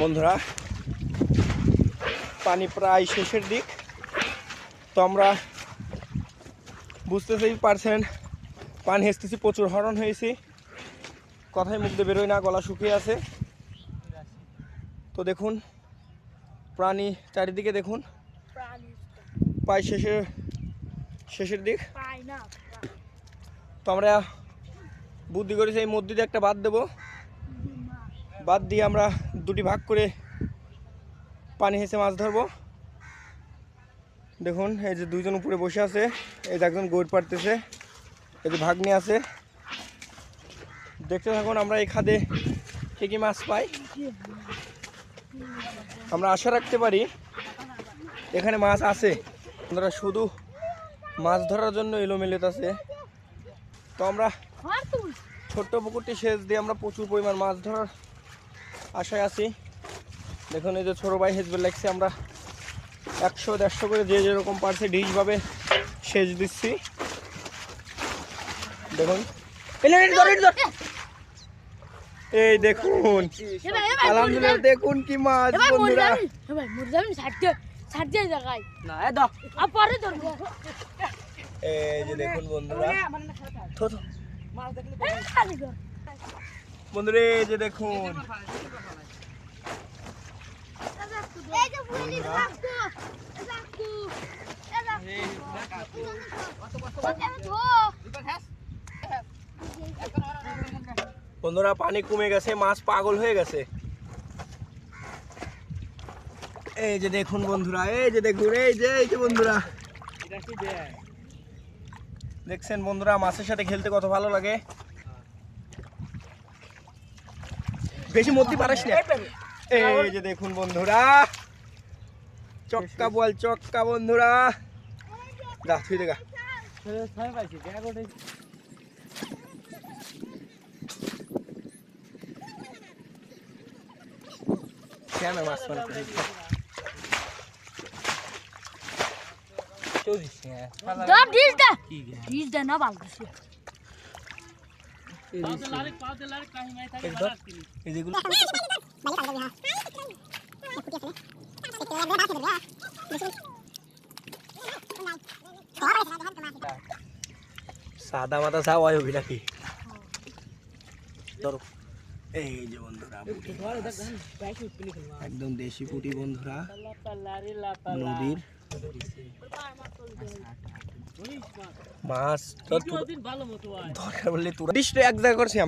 বন্ধুরা, পানি প্রায় শেষের দিক। তো আমরা বুঝতেতেই পারছেন, পানি হেসতেছি, প্রচুর হরণ হয়েছি। কথায় মুখ দিয়ে না, গলা শুকিয়ে আছে। তো দেখুন, প্রাণী চারিদিকে দেখুন। প্রায় শেষের শেষের দিক। তো আমরা বুদ্ধি করেছি, এই মধ্যে একটা বাদ দেব। বাদ দিয়ে আমরা দুটি ভাগ করে পানি হেসে মাছ ধরবো। দেখুন এই যে দুইজন উপরে বসে আছে এই যে একজন গৌর পাড়তেছে এই যে ভাগ নিয়ে আছে। দেখতে থাকুন আমরা এই খাদে কী কী মাছ পাই। আমরা আশা রাখতে পারি এখানে মাছ আছে। আপনারা শুধু মাছ ধরার জন্য এলোমেলেত আছে। তো আমরা ছোট্ট পুকুরটি সেচ দিয়ে আমরা প্রচুর পরিমাণ মাছ ধরার আশায় আছি। দেখুন এই যে ছোটো ভাই হেসবে লাগছে আমরা একশো দেড়শো করে যে যেরকম পারছে ডিশভাবে সেচ দিচ্ছি। দেখুন। এই দেখুন। আলহামদুলিল্লাহ দেখুন কি মাছ বন্ধুরা। এই যে দেখুন বন্ধুরা। বন্ধুরা যে দেখুন। বন্ধুরা, পানি কমে গেছে, মাছ পাগল হয়ে গেছে। এই যে দেখুন বন্ধুরা, এই যে দেখুন, এই যে এই যে বন্ধুরা। দেখছেন বন্ধুরা, মাছের সাথে খেলতে কত ভালো লাগে? বেশি মধ্যে পারিস না। এই যে দেখুন বন্ধুরা চক্কা বল চক্কা বন্ধুরা। যা তুই দেখা কেন মাছ মারতে চৌত্রিশ হ্যাঁ ধর ডিস দে। কি গে ডিস দে না বালকাছি একদম এই যেগুলো সাদা মাথা চা ওই হবি নাকি ধরো এই যে বন্ধুরা পুঁটি। একদম দেশি পুটি বন্ধুরা নদীর মাছ তো ভালো মতো দরকার বললে তোরা এক জায়গা করছি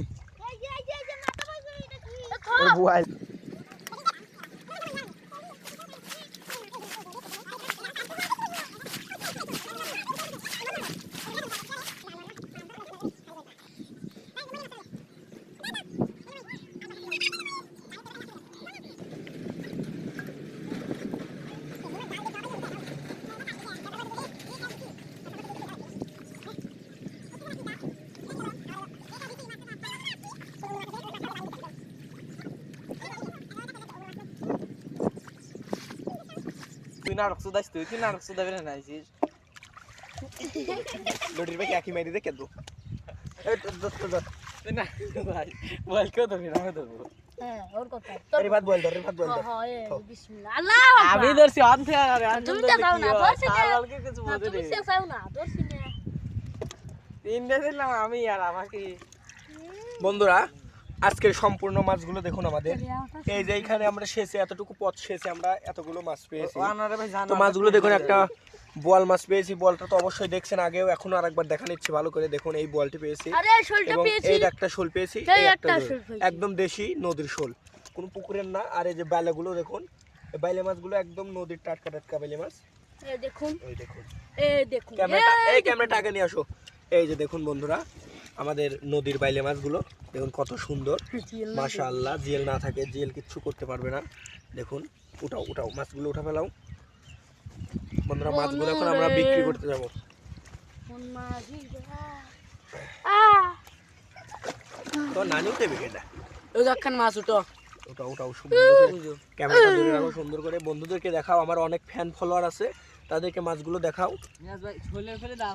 তুই নাটক সুদাইস তুই তুই নাটক সুদাবি না নাইছিস লটির ভাই একই মারি দে। ধর। তুই না ভাই বল কেউ ধরবি না আমি ধরবো। হ্যাঁ ওর কথা। আরে ভাত বল ধর রে, ভাত বল ধর। হ্যাঁ এ বিসমিল্লাহ। আল্লাহ আমি ধরছি না তিনটে দিলাম আমি আর আমাকে বন্ধুরা আজকের সম্পূর্ণ মাছগুলো দেখুন আমাদের। এই যে এইখানে আমরা শেষে এতটুকু পথ শেষে আমরা এতগুলো মাছ পেয়েছি। আনারে ভাই জানো তো মাছগুলো দেখুন একটা বল মাছ পেয়েছি। বলটা তো অবশ্যই দেখছেন আগেও এখনও আরেকবার দেখা নিচ্ছে ভালো করে দেখুন এই বলটি পেয়েছি। এবং এই একটা শোল পেয়েছি এই একটা। একদম দেশি নদীর শোল। কোনো পুকুরের না আর এই যে বাইলাগুলো দেখুন এই বাইলে মাছগুলো একদম নদীর টাটকা টাটকা বাইলে মাছ। দেখুন। ওই দেখুন। এই দেখুন। ক্যামেরাটা এই ক্যামেরাটা আগে নিয়ে আসো। এই যে দেখুন বন্ধুরা আমাদের নদীর বাইলে মাছগুলো। দেখুন কত সুন্দর। মাশাআল্লাহ জেল না থাকে জেল কিচ্ছু করতে পারবে না। দেখুন উঠাও উঠাও মাছগুলো উঠা ফেলাও। বন্ধুরা মাছগুলো এখন আমরা বিক্রি করতে যাব। তো নানি উঠে বিকেটা ওই দেখেন মাছ উঠো। ওটা ওটাও সুন্দর ক্যামেরাটা ধরে রাখো সুন্দর করে। বন্ধুদেরকে দেখাও আমার অনেক ফ্যান ফলোয়ার আছে। তাদেরকে মাছগুলো দেখাও। ভাই ফেলে দাও।